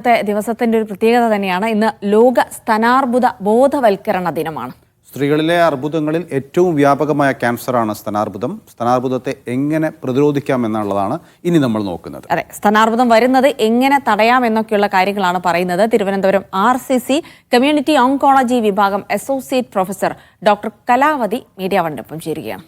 ഇന്നത്തെ ദിവസത്തിന്റെ ഒരു പ്രത്യേകത തന്നെയാണ് ഇന്ന് ലോക സ്തനാർബുദ ബോധവൽക്കരണ ദിനമാണ്. സ്ത്രീകളിലെ അർബുദങ്ങളിൽ ഏറ്റവും വ്യാപകമായ ക്യാൻസറാണ് സ്തനാർബുദം. സ്തനാർബുദത്തെ എങ്ങനെ പ്രതിരോധിക്കാം എന്നുള്ളതാണ് ഇനി നമ്മൾ നോക്കുന്നത്. അതെ സ്തനാർബുദം വരുന്നത് എങ്ങനെ തടയാം എന്നൊക്കെയുള്ള കാര്യങ്ങളാണ് പറയുന്നത് Thiruvananthapuram R C C community oncology വിഭാഗം associate professor doctor Kalavathi media വണ്ടപ്പം ചേരുകയാണ്.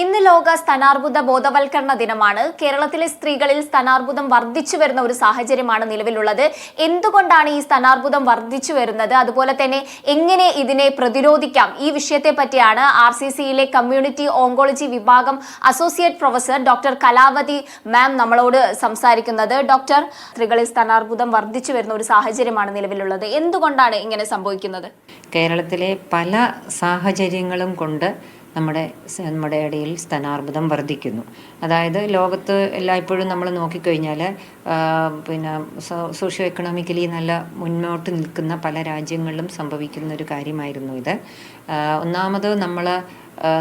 ഇന്ന് ലോക സ്ഥാനാർബുദ ബോധവൽക്കരണ ദിനമാണ്. കേരളത്തിലെ സ്ത്രീകളിൽ സ്ഥാനാർബുദം വർദ്ധിച്ചു വരുന്ന ഒരു സാഹചര്യമാണ് നിലവിലുള്ളത്. എന്തുകൊണ്ടാണ് ഈ സ്ഥാനാർബുദം വർദ്ധിച്ചു വരുന്നത്? അതുപോലെ തന്നെ എങ്ങനെ ഇതിനെ പ്രതിരോധിക്കാം? ഈ വിഷയത്തെ പറ്റിയാണ് ആർ സി സിയിലെ കമ്മ്യൂണിറ്റി ഓങ്കോളജി വിഭാഗം associate professor doctor Kalavathi ma'am നമ്മളോട് സംസാരിക്കുന്നത്. ഡോക്ടർ സ്ത്രീകളിൽ സ്ഥാനാർബുദം വർദ്ധിച്ചു വരുന്ന ഒരു സാഹചര്യമാണ് നിലവിലുള്ളത്. എന്തുകൊണ്ടാണ് ഇങ്ങനെ സംഭവിക്കുന്നത്? കേരളത്തിലെ പല സാഹചര്യങ്ങളും കൊണ്ട് നമ്മുടെ നമ്മുടെ ഇടയിൽ സ്തനാർബുദം വർദ്ധിക്കുന്നു. അതായത് ലോകത്ത് എല്ലായ്പ്പോഴും നമ്മൾ നോക്കിക്കഴിഞ്ഞാൽ പിന്നെ സോഷ്യോ എക്കണോമിക്കലി നല്ല മുന്നോട്ട് നിൽക്കുന്ന പല രാജ്യങ്ങളിലും സംഭവിക്കുന്ന ഒരു കാര്യമായിരുന്നു ഇത്. ഒന്നാമത് നമ്മൾ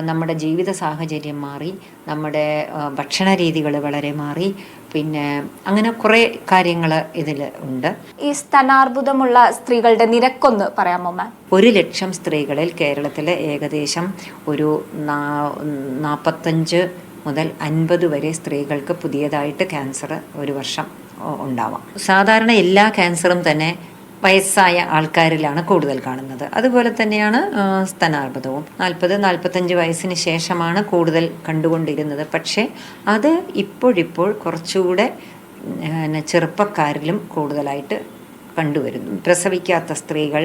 നമ്മുടെ ജീവിത സാഹചര്യം മാറി നമ്മുടെ ഭക്ഷണ രീതികൾ വളരെ മാറി പിന്നെ അങ്ങനെ കുറേ കാര്യങ്ങൾ ഇതിൽ ഉണ്ട്. ഈ സ്ഥാനാർബുദമുള്ള സ്ത്രീകളുടെ നിരക്കൊന്ന് പറയാമോ മാം ഒരു ലക്ഷം സ്ത്രീകളിൽ കേരളത്തിൽ ഏകദേശം ഒരു നാൽപ്പത്തഞ്ച് മുതൽ അൻപത് വരെ സ്ത്രീകൾക്ക് പുതിയതായിട്ട് ക്യാൻസർ ഒരു വർഷം ഉണ്ടാവാം. സാധാരണ എല്ലാ ക്യാൻസറും തന്നെ വയസ്സായ ആൾക്കാരിലാണ് കൂടുതൽ കാണുന്നത്. അതുപോലെ തന്നെയാണ് സ്തനാർബുദവും. നാൽപ്പത് നാൽപ്പത്തഞ്ച് വയസ്സിന് ശേഷമാണ് കൂടുതൽ കണ്ടുകൊണ്ടിരുന്നത്. പക്ഷേ അത് ഇപ്പോഴിപ്പോൾ കുറച്ചുകൂടെ ചെറുപ്പക്കാരിലും കൂടുതലായിട്ട് കണ്ടുവരുന്നു. പ്രസവിക്കാത്ത സ്ത്രീകൾ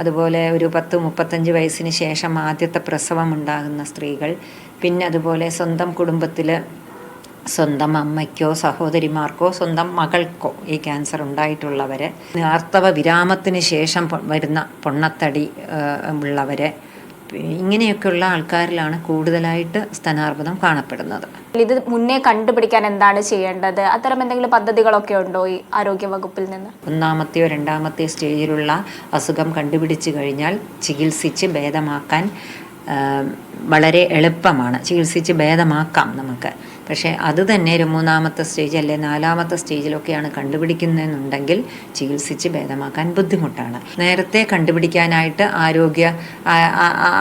അതുപോലെ ഒരു പത്ത് മുപ്പത്തഞ്ച് വയസ്സിന് ശേഷം ആദ്യത്തെ പ്രസവം ഉണ്ടാകുന്ന സ്ത്രീകൾ പിന്നെ അതുപോലെ സ്വന്തം കുടുംബത്തിൽ സ്വന്തം അമ്മയ്ക്കോ സഹോദരിമാർക്കോ സ്വന്തം മകൾക്കോ ഈ ക്യാൻസർ ഉണ്ടായിട്ടുള്ളവരെ ആർത്തവ വിരാമത്തിന് ശേഷം വരുന്ന പൊണ്ണത്തടി ഉള്ളവരെ ഇങ്ങനെയൊക്കെയുള്ള ആൾക്കാരിലാണ് കൂടുതലായിട്ട് സ്തനാർബുദം കാണപ്പെടുന്നത്. ഇത് മുന്നേ കണ്ടുപിടിക്കാൻ എന്താണ് ചെയ്യേണ്ടത്? അത്തരം എന്തെങ്കിലും പദ്ധതികളൊക്കെ ഉണ്ടോ ഈ ആരോഗ്യ വകുപ്പിൽ നിന്ന്? ഒന്നാമത്തെയോ രണ്ടാമത്തെയോ സ്റ്റേജിലുള്ള അസുഖം കണ്ടുപിടിച്ചു കഴിഞ്ഞാൽ ചികിത്സിച്ച് ഭേദമാക്കാൻ വളരെ എളുപ്പമാണ്. ചികിത്സിച്ച് ഭേദമാക്കാം നമുക്ക്. പക്ഷേ അത് തന്നെ ഒരു മൂന്നാമത്തെ സ്റ്റേജ് അല്ലെ നാലാമത്തെ സ്റ്റേജിലൊക്കെയാണ് കണ്ടുപിടിക്കുന്നതെന്നുണ്ടെങ്കിൽ ചികിത്സിച്ച് ഭേദമാക്കാൻ ബുദ്ധിമുട്ടാണ്. നേരത്തെ കണ്ടുപിടിക്കാനായിട്ട് ആരോഗ്യ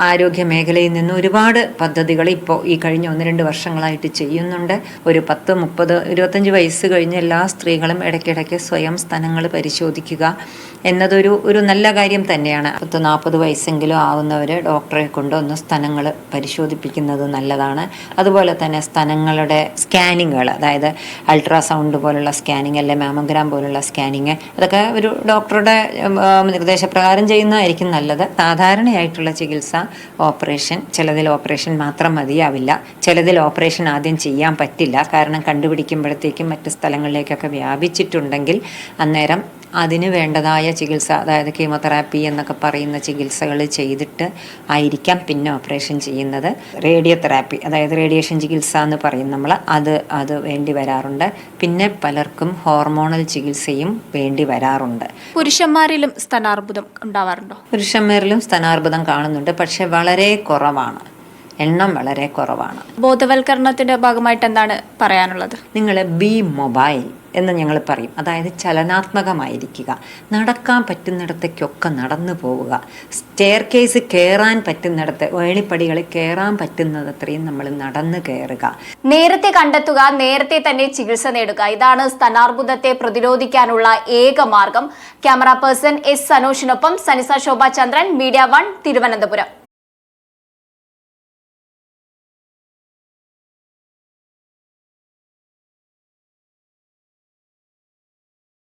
ആരോഗ്യ മേഖലയിൽ നിന്ന് ഒരുപാട് പദ്ധതികൾ ഇപ്പോൾ ഈ കഴിഞ്ഞ ഒന്ന് രണ്ട് വർഷങ്ങളായിട്ട് ചെയ്യുന്നുണ്ട്. ഒരു പത്ത് മുപ്പത് ഇരുപത്തഞ്ച് വയസ്സ് കഴിഞ്ഞ എല്ലാ സ്ത്രീകളും ഇടയ്ക്കിടയ്ക്ക് സ്വയം സ്ഥലങ്ങൾ പരിശോധിക്കുക എന്നതൊരു ഒരു നല്ല കാര്യം തന്നെയാണ്. പത്ത് നാൽപ്പത് വയസ്സെങ്കിലും ആവുന്നവർ ഡോക്ടറെ കൊണ്ട് ഒന്ന് സ്ഥലങ്ങൾ പരിശോധിപ്പിക്കുന്നത് നല്ലതാണ്. അതുപോലെ തന്നെ സ്തനങ്ങളുടെ സ്കാനിങ്ങുകൾ അതായത് അൾട്രാസൗണ്ട് പോലുള്ള സ്കാനിങ് അല്ലെ മാമോഗ്രാം പോലുള്ള സ്കാനിങ് അതൊക്കെ ഒരു ഡോക്ടറുടെ നിർദ്ദേശപ്രകാരം ചെയ്യുന്നതായിരിക്കും നല്ലത്. സാധാരണയായിട്ടുള്ള ചികിത്സ ഓപ്പറേഷൻ ചിലതിൽ ഓപ്പറേഷൻ മാത്രം മതിയാവില്ല. ചിലതിൽ ഓപ്പറേഷൻ ആദ്യം ചെയ്യാൻ പറ്റില്ല. കാരണം കണ്ടുപിടിക്കുമ്പോഴത്തേക്കും മറ്റ് സ്ഥലങ്ങളിലേക്കൊക്കെ വ്യാപിച്ചിട്ടുണ്ടെങ്കിൽ അന്നേരം അതിന് വേണ്ടതായ ചികിത്സ അതായത് കീമോതെറാപ്പി എന്നൊക്കെ പറയുന്ന ചികിത്സകൾ ചെയ്തിട്ട് ആയിരിക്കാം പിന്നെ ഓപ്പറേഷൻ ചെയ്യുന്നത്. റേഡിയോ തെറാപ്പി അതായത് റേഡിയേഷൻ ചികിത്സ എന്ന് പറയും നമ്മൾ അത് അത് വേണ്ടി വരാറുണ്ട്. പിന്നെ പലർക്കും ഹോർമോണൽ ചികിത്സയും വേണ്ടി വരാറുണ്ട്. പുരുഷന്മാരിലും സ്ഥാനാർബുദം ഉണ്ടാവാറുണ്ടോ? പുരുഷന്മാരിലും സ്തനാർബുദം കാണുന്നുണ്ട്. പക്ഷെ വളരെ കുറവാണ്. എണ്ണം വളരെ കുറവാണ്. ബോധവൽക്കരണത്തിന്റെ ഭാഗമായിട്ട് എന്താണ് പറയാനുള്ളത്? നിങ്ങൾ ബി മൊബൈൽ എന്ന് ഞങ്ങൾ പറയും. അതായത് ചലനാത്മകമായിരിക്കുക നടക്കാൻ പറ്റുന്നിടത്തേക്കൊക്കെ നടന്നു പോവുക സ്റ്റെയർ കേസ് കയറാൻ പറ്റുന്നിടത്ത് വേളിപ്പടികൾ കയറാൻ പറ്റുന്നതത്രയും നമ്മൾ നടന്നു കയറുക നേരത്തെ കണ്ടെത്തുക നേരത്തെ തന്നെ ചികിത്സ നേടുക. ഇതാണ് സ്തനാർബുദത്തെ പ്രതിരോധിക്കാനുള്ള ഏക മാർഗം. ക്യാമറ പേഴ്സൺ എസ് സനോഷിനൊപ്പം സനിസ ശോഭ ചന്ദ്രൻ മീഡിയ വൺ തിരുവനന്തപുരം.